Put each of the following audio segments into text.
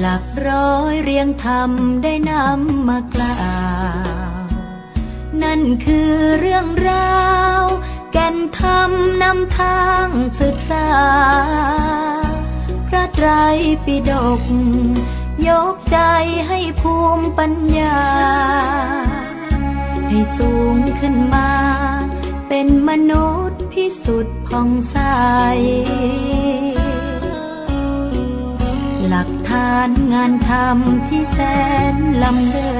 หลับรียงธรรมได้นำมากล่าว นั่นคือเรื่องราว แก่นธรรมนำทางศึกษา พระไตรปิฎกยกใจให้ภูมิปัญญา ให้สูงขึ้นมา เป็นมนุษย์พิสุทธิ์ผ่องใสานงานทำที่แสนลำเลิ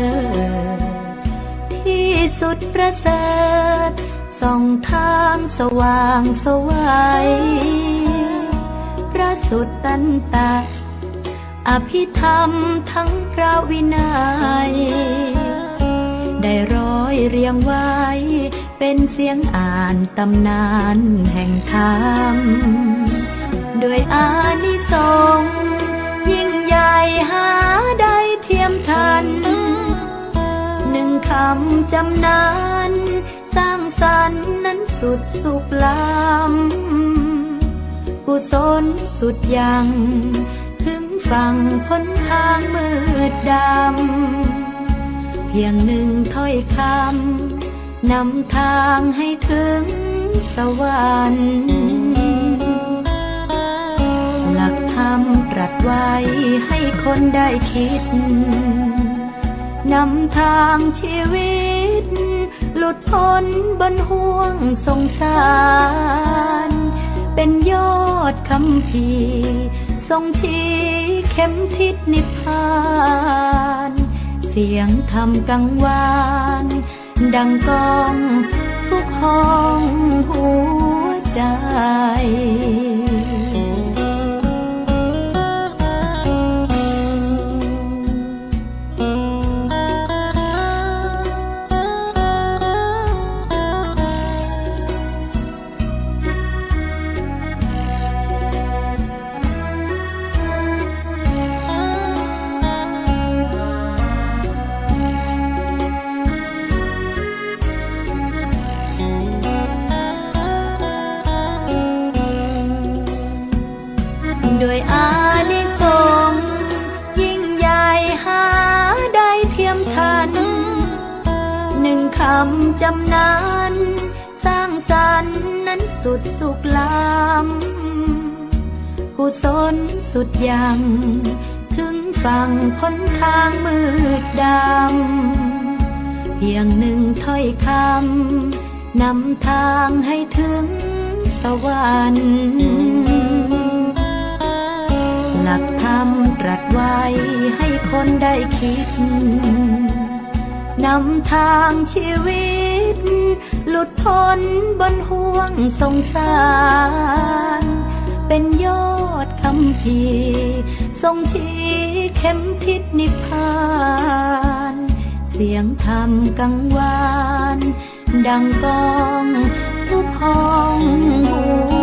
ศที่สุดประเสริฐส่องทางสว่างสวัยพระสุตตันตะ อภิธรรมทั้งพระวินัย ได้ร้อยเรียงไว้ เป็นเสียงอ่านตำนานแห่งธรรมโดยอานิำจำนานสร้างสรรค์นั้นสุดสุขล้ำกุศลสุดยังถึงฝั่งพ้นทางมืดดำ เพียงหนึ่งถ้อยคำนำทางให้ถึงสวรรค์หลักธรรมตรัสไว้ให้คนได้คิด นำทางชีวิต หลุดพ้นบนห่วงสงสาร เป็นยอดคำพีทรงชี้เข็มทิศนิพพาน เสียงธรรมกังวาน ดังกองทุกห้องหัวใจำจำนานสร้างสรรค์นั้นสุดสุขล้ำกุศลสุดยัง ถึงฝั่งพ้นทางมืดดำ เพียงหนึ่งถ้อยคำนำทางให้ถึงสวรรค์หลักธรรมตรัสไว้ให้คนได้คิด นำทางชีวิต หลุดพ้นบนห่วงสงสาร เป็นยอดคำพีทรงชี้เข็มทิศนิพพาน เสียงธรรมกังวาน ดังกองทุกห้องหัว